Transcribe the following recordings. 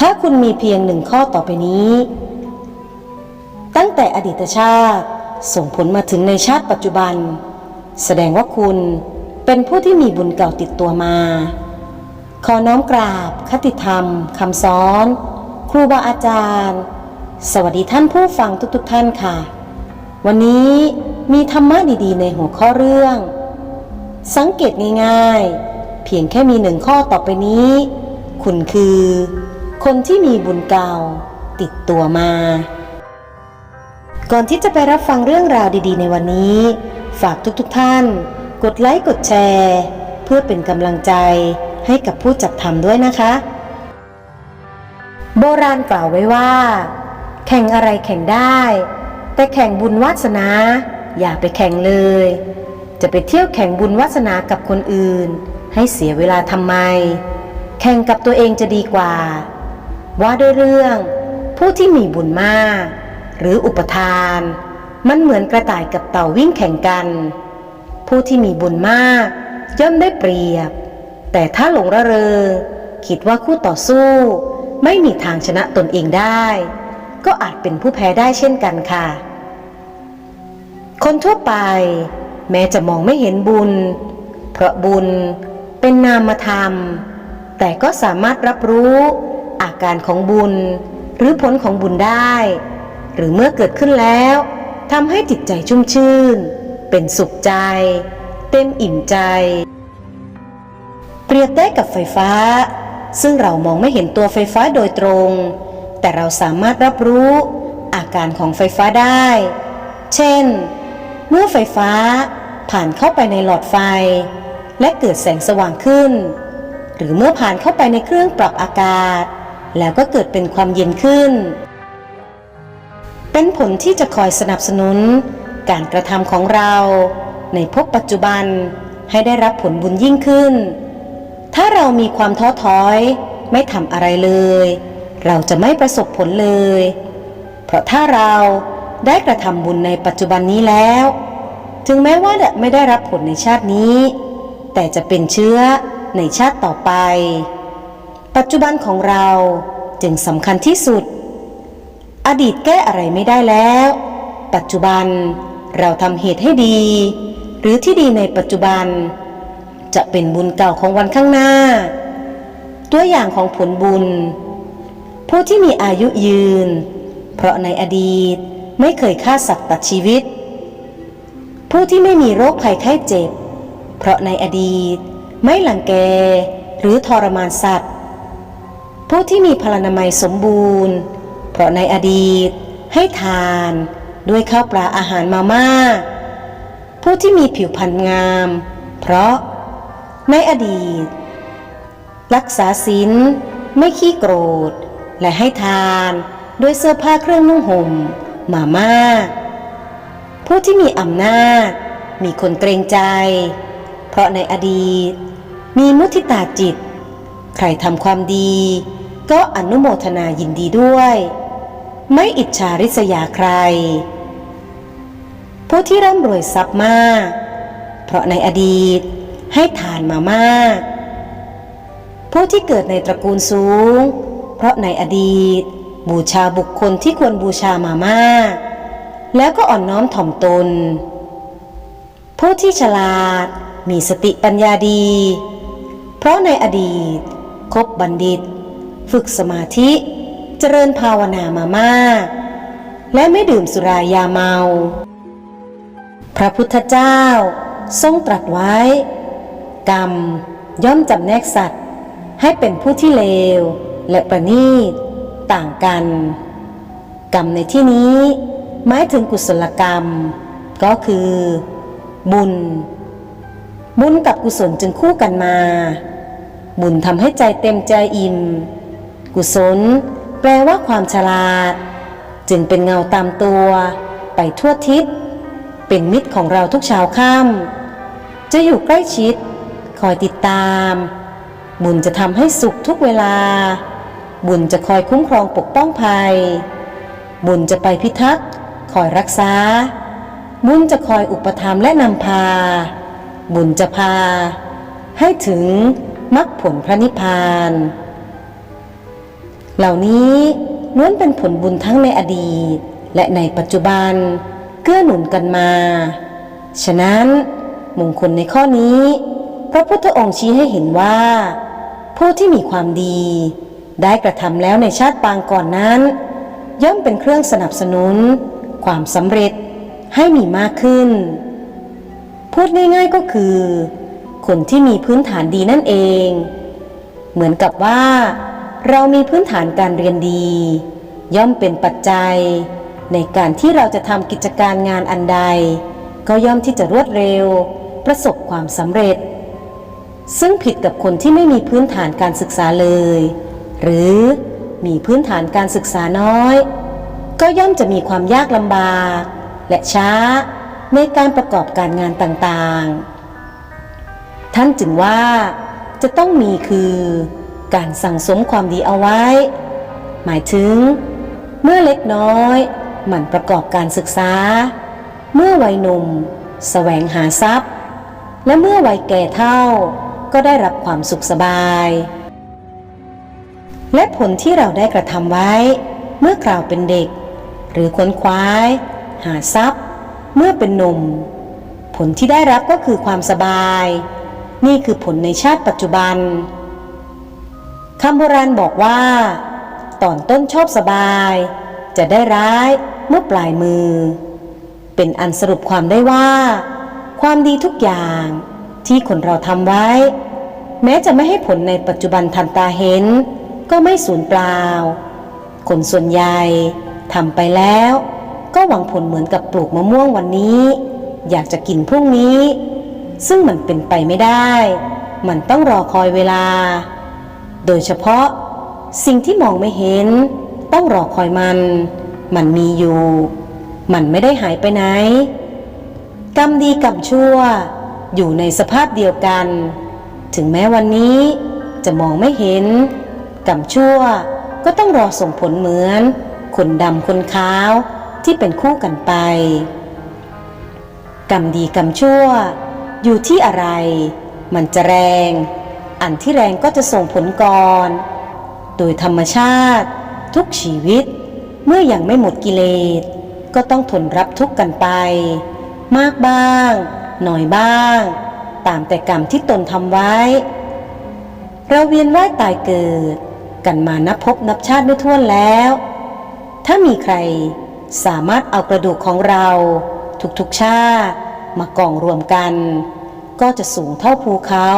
ถ้าคุณมีเพียงหนึ่งข้อต่อไปนี้ ตั้งแต่อดีตชาติส่งผลมาถึงในชาติปัจจุบัน แสดงว่าคุณเป็นผู้ที่มีบุญเก่าติดตัวมา ขอน้อมกราบ คติธรรมคำสอน ครูบาอาจารย์ สวัสดีท่านผู้ฟังทุกๆทท่านค่ะ วันนี้มีธรรมะดีๆ ในหัวข้อเรื่อง สังเกตง่ายๆ เพียงแค่มีหนึ่งข้อต่อไปนี้ คุณคือ คนที่มีบุญเก่าติดตัวมา ก่อนที่จะไปรับฟังเรื่องราวดีๆ ในวันนี้ ฝากทุกๆทท่าน กดไลค์กดแชร์ เพื่อเป็นกำลังใจให้กับผู้จัดทำด้วยนะคะ โบราณกล่าวไว้ว่า แข่งอะไรแข่งได้ แต่แข่งบุญวาสนา อย่าไปแข่งเลย จะไปเที่ยวแข่งบุญวาสนากับคนอื่น ให้เสียเวลาทำไม แข่งกับตัวเองจะดีกว่า ว่าด้วยเรื่อง ผู้ที่มีบุญมาก หรืออุปทาน มันเหมือนกระต่ายกับเต่าวิ่งแข่งกัน ผู้ที่มีบุญมาก ย่อมได้เปรียบ แต่ถ้าหลงระเริงคิดว่าคู่ต่อสู้ ไม่มีทางชนะตนเองได้ ก็อาจเป็นผู้แพ้ได้เช่นกันค่ะ คนทั่วไป แม้จะมองไม่เห็นบุญ เพราะบุญเป็นนามธรรม แต่ก็สามารถรับรู้ อาการของบุญหรือผลของบุญได้ หรือเมื่อเกิดขึ้นแล้วทำให้จิตใจชุ่มชื่น เป็นสุขใจ เต็มอิ่มใจ เปรียบได้กับไฟฟ้า ซึ่งเรามองไม่เห็นตัวไฟฟ้าโดยตรง แต่เราสามารถรับรู้อาการของไฟฟ้าได้ เช่น เมื่อไฟฟ้าผ่านเข้าไปในหลอดไฟ และเกิดแสงสว่างขึ้น หรือเมื่อผ่านเข้าไปในเครื่องปรับอากาศ แล้วก็เกิดเป็นความเย็นขึ้น เป็นผลที่จะคอยสนับสนุน การกระทำของเรา ในภพปัจจุบันให้ได้รับผลบุญยิ่งขึ้น ถ้าเรามีความท้อถอย ไม่ทำอะไรเลย เราจะไม่ประสบผลเลย เพราะถ้าเราได้กระทำบุญในปัจจุบันนี้แล้ว ถึงแม้ว่าจะไม่ได้รับผลในชาตินี้ แต่จะเป็นเชื้อในชาติต่อไป ปัจจุบันของเราจึงสำคัญที่สุด อดีตแก้อะไรไม่ได้แล้ว ปัจจุบันเราทำเหตุให้ดี หรือที่ดีในปัจจุบัน จะเป็นบุญเก่าของวันข้างหน้า ตัวอย่างของผลบุญ ผู้ที่มีอายุยืน เพราะในอดีตไม่เคยฆ่าสัตว์ตัดชีวิต ผู้ที่ไม่มีโรคภัยไข้เจ็บ เพราะในอดีตไม่หลังแกหรือทรมานสัตว์ ผู้ที่มีพลานามัยสมบูรณ์ เพราะในอดีตให้ทานด้วยข้าวปลาอาหารมามาผู้ที่มีผิวพรรณงาม เพราะในอดีต รักษาศีลไม่ขี้โกรธ และให้ทานด้วยเสื้อผ้าเครื่องนุ่งห่มมามาผู้ที่มีอำนาจ มีคนเกรงใจ เพราะในอดีต มีมุทิตาจิต ใครทำความดี ก็อนุโมทนายินดีด้วย ไม่อิจฉาริษยาใคร ผู้ที่ร่ำรวยทรัพย์มาก เพราะในอดีตให้ทานมามาก ผู้ที่เกิดในตระกูลสูง เพราะในอดีต บูชาบุคคลที่ควรบูชามามาก แล้วก็อ่อนน้อมถ่อมตน ผู้ที่ฉลาดมีสติปัญญาดี เพราะในอดีต คบบัณฑิต ฝึกสมาธิ เจริญภาวนามามาก และไม่ดื่มสุรายาเมา พระพุทธเจ้าทรงตรัสไว้ กรรมย่อมจำแนกสัตว์ให้เป็นผู้ที่เลว และประณีตต่างกัน กรรมในที่นี้หมายถึงกุศลกรรม ก็คือ บุญ บุญกับกุศลจึงคู่กันมา บุญทำให้ใจเต็มใจอิ่ม กุศล แปลว่าความฉลาด จึงเป็นเงาตามตัว ไปทั่วทิศ เป็นมิตรของเราทุกเช้าค่ำจะอยู่ใกล้ชิด คอยติดตาม บุญจะทำให้สุขทุกเวลา บุญจะคอยคุ้มครองปกป้องภัย บุญจะไปพิทักษ์ คอยรักษา บุญจะคอยอุปถัมภ์และนำพา บุญจะพา ให้ถึง มรรคผลพระนิพพาน เหล่านี้ล้วนเป็นผลบุญทั้งในอดีต และในปัจจุบัน เกื้อหนุนกันมา ฉะนั้นมงคลในข้อนี้ พระพุทธองค์ชี้ให้เห็นว่า ผู้ที่มีความดี ได้กระทำแล้วในชาติปางก่อนนั้น ย่อมเป็นเครื่องสนับสนุน ความสำเร็จให้มีมากขึ้น พูดง่ายๆก็คือ คนที่มีพื้นฐานดีนั่นเอง เหมือนกับว่า เรามีพื้นฐานการเรียนดี ย่อมเป็นปัจจัย ในการที่เราจะทำกิจการงานอันใด ก็ย่อมที่จะรวดเร็ว ประสบความสำเร็จ ซึ่งผิดกับคนที่ไม่มีพื้นฐานการศึกษาเลย หรือมีพื้นฐานการศึกษาน้อย ก็ย่อมจะมีความยากลำบาก และช้าในการประกอบการงานต่างๆ ท่านจึงว่าจะต้องมีคือการสั่งสมความดีเอาไว้ หมายถึง เมื่อเล็กน้อยหมั่นประกอบการศึกษา เมื่อวัยหนุ่มแสวงหาทรัพย์ และเมื่อวัยแก่เท่าก็ได้รับความสุขสบาย และผลที่เราได้กระทำไว้ เมื่อคราวเป็นเด็ก หรือค้นคว้าหาทรัพย์ เมื่อเป็นหนุ่ม ผลที่ได้รับก็คือความสบาย นี่คือผลในชาติปัจจุบันคำโบราณบอกว่า ตอนต้นชอบสบาย จะได้ร้ายเมื่อปลายมือ เป็นอันสรุปความได้ว่า ความดีทุกอย่างที่คนเราทำไว้ แม้จะไม่ให้ผลในปัจจุบันทันตาเห็น ก็ไม่สูญเปล่า คนส่วนใหญ่ทำไปแล้ว ก็หวังผลเหมือนกับปลูกมะม่วงวันนี้ อยากจะกินพรุ่งนี้ ซึ่งมันเป็นไปไม่ได้ มันต้องรอคอยเวลา โดยเฉพาะ สิ่งที่มองไม่เห็น ต้องรอคอยมัน มันมีอยู่ มันไม่ได้หายไปไหน กรรมดีกรรมชั่ว อยู่ในสภาพเดียวกัน ถึงแม้วันนี้จะมองไม่เห็น กรรมชั่วก็ต้องรอส่งผลเหมือนคนดำคนขาวที่เป็นคู่กันไป กรรมดีกรรมชั่ว อยู่ที่อะไร มันจะแรง อันที่แรงก็จะส่งผลก่อน โดยธรรมชาติ ทุกชีวิต เมื่ออยังไม่หมดกิเลส ก็ต้องทนรับทุกข์กันไป มากบ้างหน่อยบ้าง ตามแต่กรรมที่ตนทำไว้ เราเวียนว่ายตายเกิด กันมานับพบนับชาติไม่ถ้วนแล้ว ถ้ามีใครสามารถเอากระดูกของเรา ทุกๆชาติ มากองรวมกัน ก็จะสูงเท่าภูเขา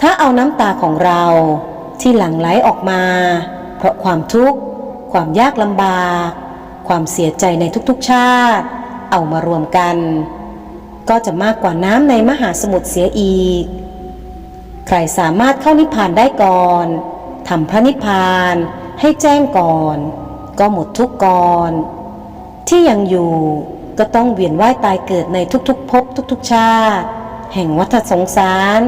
ถ้าเอาน้ำตาของเราที่หลั่งไหลออกมา เพราะความทุกข์ ความยากลำบาก ความเสียใจในทุกๆชาติ เอามารวมกัน ก็จะมากกว่าน้ำในมหาสมุทรเสียอีก ใครสามารถเข้านิพพานได้ก่อนทำพระนิพพานให้แจ้งก่อน ก็หมดทุกก่อน ที่ยังอยู่ ก็ต้องเวียนว่ายตายเกิดในทุกๆภพทุกๆชาติ แห่งวัฏสงสาร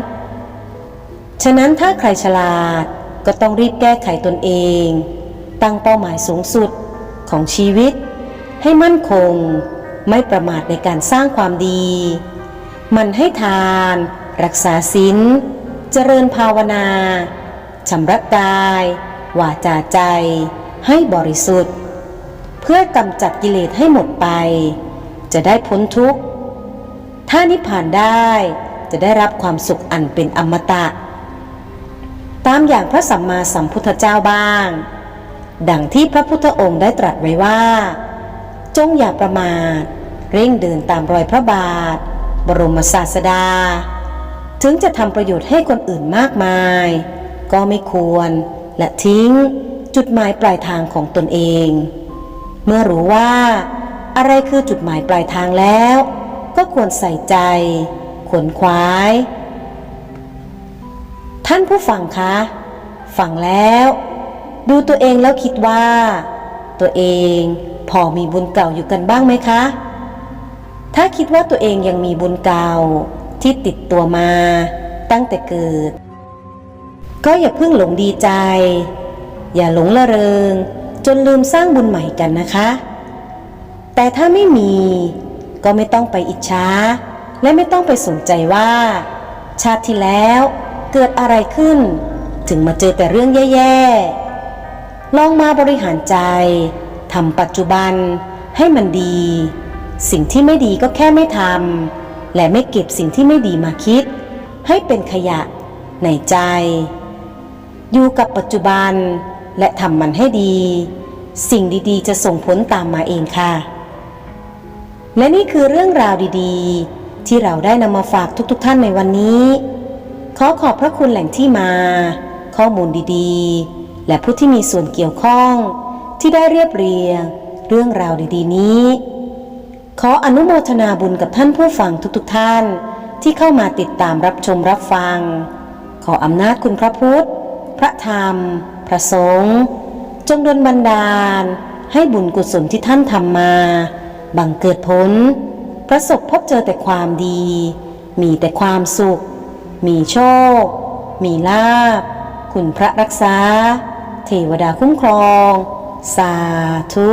ฉะนั้นถ้าใครฉลาดก็ต้องรีบแก้ไขตนเอง ตั้งเป้าหมายสูงสุดของชีวิต ให้มั่นคงไม่ประมาทในการสร้างความดี มันให้ทาน รักษาศีลเจริญภาวนาชำระกาย วาจาใจ ให้บริสุทธิ์ เพื่อกำจัดกิเลสให้หมดไป จะได้พ้นทุกข์ ถ้านิพพานได้จะได้รับความสุขอันเป็นอมตะ ตามอย่างพระสัมมาสัมพุทธเจ้าบ้าง ดังที่พระพุทธองค์ได้ตรัสไว้ว่า จงอย่าประมาท เร่งเดินตามรอยพระบาท บรมศาสดา ถึงจะทำประโยชน์ให้คนอื่นมากมาย ก็ไม่ควรและทิ้งจุดหมายปลายทางของตนเอง เมื่อรู้ว่า อะไรคือจุดหมายปลายทางแล้ว ก็ควรใส่ใจขวนขวาย ท่านผู้ฟังคะฟังแล้ว ดูตัวเองแล้วคิดว่า ตัวเองพอมีบุญเก่าอยู่กันบ้างไหมคะ ถ้าคิดว่าตัวเองยังมีบุญเก่าที่ติดตัวมาตั้งแต่เกิด ก็อย่าเพิ่งหลงดีใจ อย่าหลงละเริง จนลืมสร้างบุญใหม่กันนะคะ แต่ถ้าไม่มีก็ไม่ต้องไปอิจฉาและไม่ต้องไปสนใจว่า ชาติที่แล้วเกิดอะไรขึ้น ถึงมาเจอแต่เรื่องแย่ๆ ลองมาบริหารใจทำปัจจุบันให้มันดี สิ่งที่ไม่ดีก็แค่ไม่ทำและไม่เก็บสิ่งที่ไม่ดีมาคิด ให้เป็นขยะในใจ อยู่กับปัจจุบันและทำมันให้ดี สิ่งดีๆ จะส่งผลตามมาเองค่ะ และนี่คือเรื่องราวดีๆ ที่เราได้นำมาฝากทุกๆทท่านในวันนี้ ขอขอบพระคุณแหล่งที่มา ข้อมูลดีๆ และผู้ที่มีส่วนเกี่ยวข้อง ที่ได้เรียบเรียง เรื่องราวดีๆ นี้ ขออนุโมทนาบุญกับท่านผู้ฟังทุกๆท่าน ที่เข้ามาติดตามรับชมรับฟัง ขออำนาจคุณพระพุทธ พระธรรม พระสงฆ์จงดลบันดาล ให้บุญกุศลที่ท่านทำมา บังเกิดผล ประสบพบเจอแต่ความดี มีแต่ความสุข มีโชค มีลาภคุณพระรักษา เทวดาคุ้มครอง สาธุ